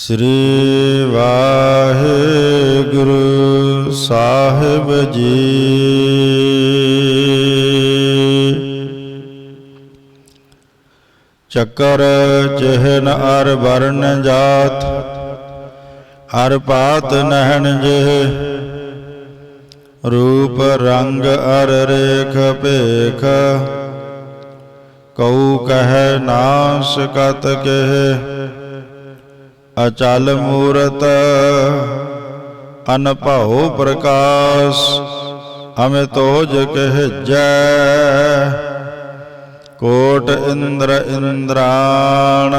ਸ੍ਰੀ ਵਾਹਿਗੁਰੂ ਸਾਹਿਬ ਜੀ। ਚੱਕਰ ਚਿਹਨ ਅਰ ਵਰਨ ਜਾਤ ਹਰ ਪਾਤ ਨਹਿਣ ਜਿਹ। ਰੂਪ ਰੰਗ ਅਰ ਰੇਖ ਭੇਖ, ਕਉ ਕਹਿ ਨਾਸ ਕਤ ਕਹਿ। ਅਚਲ ਮੂਰਤ, ਅਨਭਉ ਪ੍ਰਕਾਸ਼ ਅਮਿਤੋਜ ਤੋਜ ਕਹਿਜੈ। ਕੋਟ ਇੰਦਰ ਇੰਦਰਾਣ,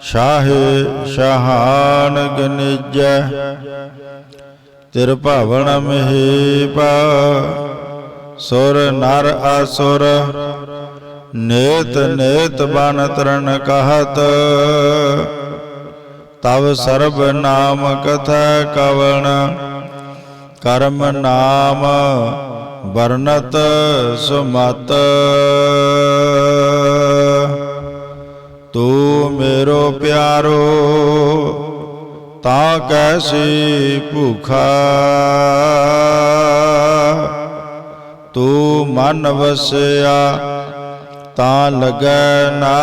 ਸ਼ਾਹੇ ਸ਼ਹਾਨ ਗਨਿਜੈ। ਤਿਰ ਭਵਨ ਮਹੀਪਾ, ਸੁਰ ਨਰ ਅਸੁਰ, ਨੇਤ ਨੇਤ ਬਨ ਤਰਨ ਕਹਤ। ਤਵ ਸਰਬ ਨਾਮ ਕਥਾ ਕਵਣ, ਕਰਮ ਨਾਮ ਵਰਨਤ ਸੁਮਤ। ਤੂੰ ਮੇਰੋ ਪਿਆਰੋ, ਤਾਂ ਕੈਸੀ ਭੁਖਾ। ਤੂੰ ਮਨ ਵਸਿਆ ਤਾਂ ਲਗੈ ਨਾ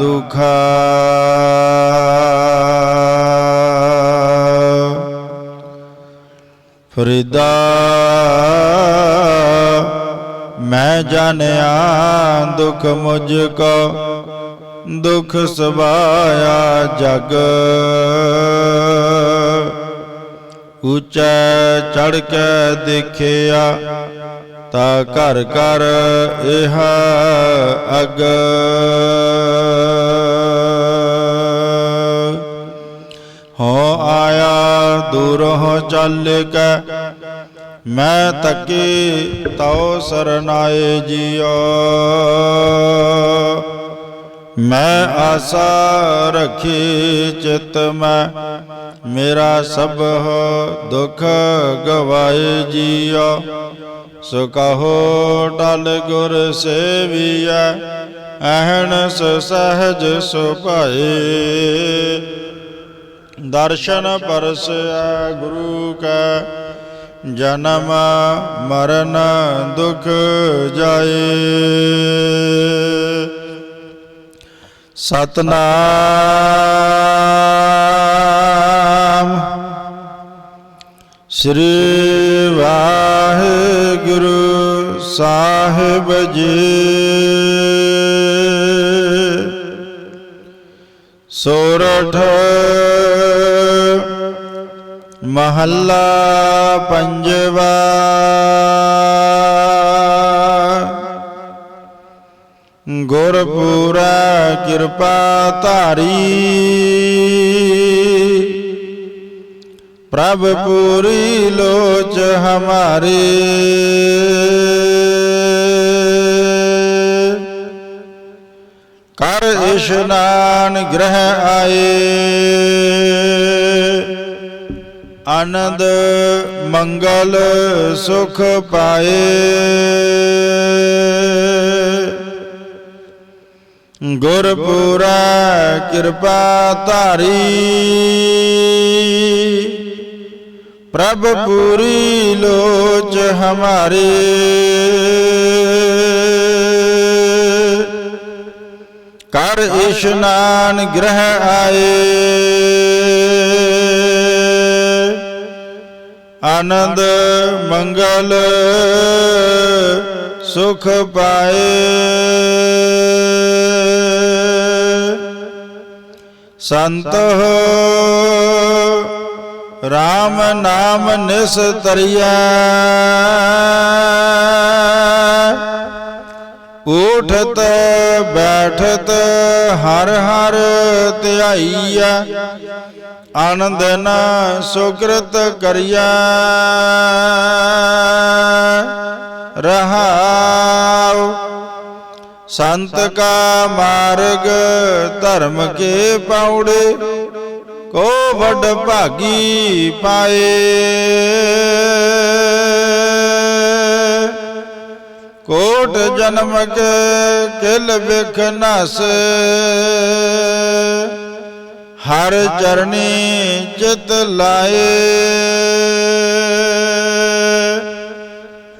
ਦੁਖਾ ਫਰੀਦਾ ਮੈਂ ਜਾਣਿਆ ਦੁਖ ਮੁਝ ਕੋ ਦੁਖ ਸਵਾਇਆ ਜਗ ਉੱਚੈ ਚੜ ਕੇ ਦੇਖਿਆ ਤਾ ਘਰ ਘਰ ਇਹ ਅਗ। ਹੋ ਆਇਆ ਦੂਰੋਂ ਚੱਲ ਕੇ ਮੈਂ ਤੱਕੀ ਤਉ ਸਰਨਾਏ ਜੀਓ। ਮੈਂ ਆਸਾ ਰਖੀ ਚਿਤ ਮੈਂ, ਮੇਰਾ ਸਭ ਦੁੱਖ ਗਵਾਏ ਜੀਓ। ਸੋ ਕਹੋ ਟਲ ਗੁਰ ਸੇਵੀਐ ਅਹਨਸ ਸਹਜ ਸੁਭਾਏ ਦਰਸ਼ਨ ਪਰਸੈ ਗੁਰੂ ਕੈ, ਜਨਮ ਮਰਨ ਦੁਖ ਜਾਏ ਸਤਨਾਮ। ਸ੍ਰੀ ਵਾਹਿਗੁਰੂ ਸਾਹਿਬ ਜੀ। ਸੋਰਠ ਮਹੱਲਾ ਪੰਜਵਾ। ਗੁਰਪੂਰਾ ਕਿਰਪਾ ਧਾਰੀ। ਪ੍ਰਭ ਪੂਰੀ ਲੋਚ ਹਮਾਰੇ। ਕਰ ਇਸ਼ਨਾਨ ਗ੍ਰਹਿ ਆਏ। ਆਨੰਦ, ਮੰਗਲ, ਸੁਖ ਪਾਏ। ਗੁਰਪੁਰਾ ਕਿਰਪਾ ਧਾਰੀ। ਪ੍ਰਭ ਪੂਰੀ ਲੋਚ ਹਮਾਰੇ। ਕਰ ਇਸ਼ਨਾਨ ਗ੍ਰਹਿ ਆਏ। ਆਨੰਦ ਮੰਗਲ ਸੁਖ ਪਾਏ। ਸੰਤ ਹੋ RAM ਨਾਮ ਨਿਸ਼ ਤਰਿਆ ਉਠਤ ਬੈਠਤ, ਹਰ ਹਰ ਧਿਆਈਆ ਆਨੰਦ ਨ ਸੁਕ੍ਰਿਤ ਕਰਿਆ ਰਹਾਉ, ਸੰਤ ਕਾ ਮਾਰਗ ਧਰਮ ਕੇ ਪਾਉੜੇ ਕੋ ਵੱਡ ਭਾਗੀ ਪਾਏ। ਕੋਟ ਜਨਮ ਕੇ ਕਿਲ ਵਿਖ ਨਸ। ਹਰ ਚਰਣੀ ਚਿਤ ਲਾਏ।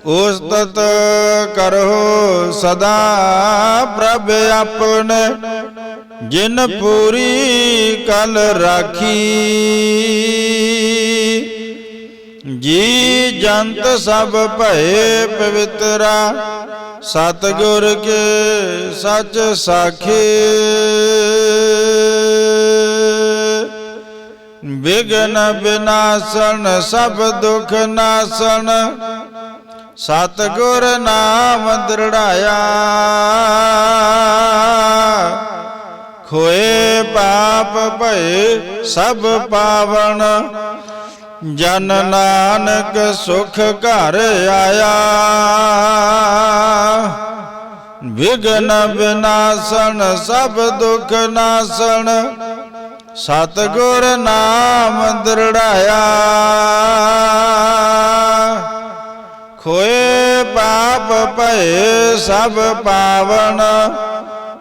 ਉਸਤਤ ਕਰੋ ਸਦਾ ਪ੍ਰਭ ਆਪਣੇ। ਜਿਨ ਪੂਰੀ ਕਲ ਰਾਖੀ, ਜੀ ਜੰਤ ਸਭ ਭਏ ਪਵਿੱਤਰਾ, ਸਤਿਗੁਰ ਕੇ ਸੱਚ ਸਾਖੀ। ਵਿਗਨ ਬਿਨਾਸਨ ਸਭ ਦੁਖ ਨਾਸਨ ਸਤਿਗੁਰ ਨਾਮ ਦ੍ਰਿੜਾਇਆ। ਭਏ ਸਭ ਪਾਵਨ। ਜਨ ਨਾਨਕ ਸੁਖ ਘਰ ਆਇਆ। ਵਿਗਨ ਬਿਨਾਸਨ ਸਭ ਦੁਖ ਨਾਸਨ ਸਤਿਗੁਰ ਨਾਮ ਦ੍ਰਿੜਾਇਆ। ਖੋਏ ਪਾਪ ਭਏ ਸਭ ਪਾਵਨ।